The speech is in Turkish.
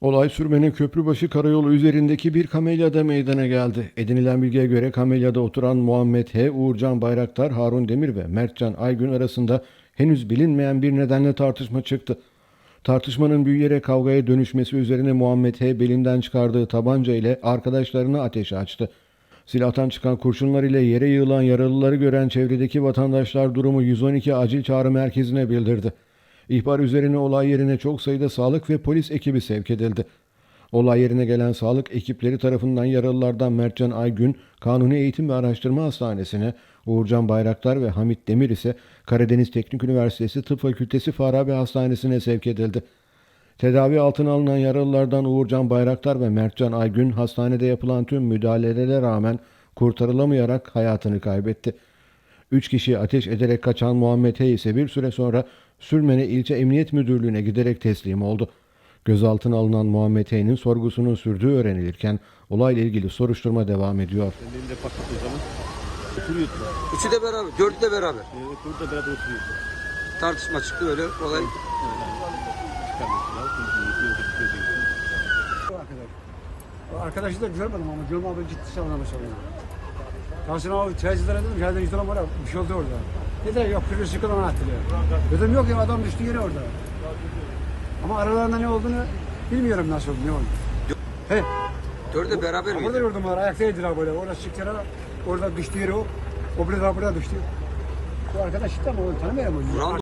Olay Sürmen'in Köprübaşı Karayolu üzerindeki bir kamelyada meydana geldi. Edinilen bilgiye göre kamelyada oturan Muhammed H, Uğurcan Bayraktar, Harun Demir ve Mertcan Aygün arasında henüz bilinmeyen bir nedenle tartışma çıktı. Tartışmanın büyüyerek kavgaya dönüşmesi üzerine Muhammed H belinden çıkardığı tabanca ile arkadaşlarına ateş açtı. Silahtan çıkan kurşunlar ile yere yığılan yaralıları gören çevredeki vatandaşlar durumu 112 acil çağrı merkezine bildirdi. İhbar üzerine olay yerine çok sayıda sağlık ve polis ekibi sevk edildi. Olay yerine gelen sağlık ekipleri tarafından yaralılardan Mertcan Aygün Kanuni Eğitim ve Araştırma Hastanesi'ne, Uğurcan Bayraktar ve Hamit Demir ise Karadeniz Teknik Üniversitesi Tıp Fakültesi Farabi Hastanesi'ne sevk edildi. Tedavi altına alınan yaralılardan Uğurcan Bayraktar ve Mertcan Aygün hastanede yapılan tüm müdahalelere rağmen kurtarılamayarak hayatını kaybetti. Üç kişi ateş ederek kaçan Muhammed H ise bir süre sonra Sürmene İlçe Emniyet Müdürlüğü'ne giderek teslim oldu. Gözaltına alınan Muhammed H'nin sorgusunun sürdüğü öğrenilirken olayla ilgili soruşturma devam ediyor. Elinde patlattığı zaman. Üçü de beraber, dördü de beraber. Ee, burada beraber oturuyordu. Tartışma çıktı öyle olay. Arkadaş. O Arkadaşı da görmedim ama Gülüm abi ciddi savunma savunma. Tahsin abi teyzelere dedim ki hadi gidelim oraya bir şey oldu orada. Dediler yok bir sıkılan attırıyor. Dedim yok ya adam düştü yere orada. Ama aralarında ne olduğunu bilmiyorum nasıl oldu ne oldu. He, Dördü de beraber miydi? gördüm onlar ayaktaydılar böyle. Orada çıktılar orada düştü yere o. O biri daha burada düştü. Bu arkadaş işte ama onu tanımıyorum onu. Vuran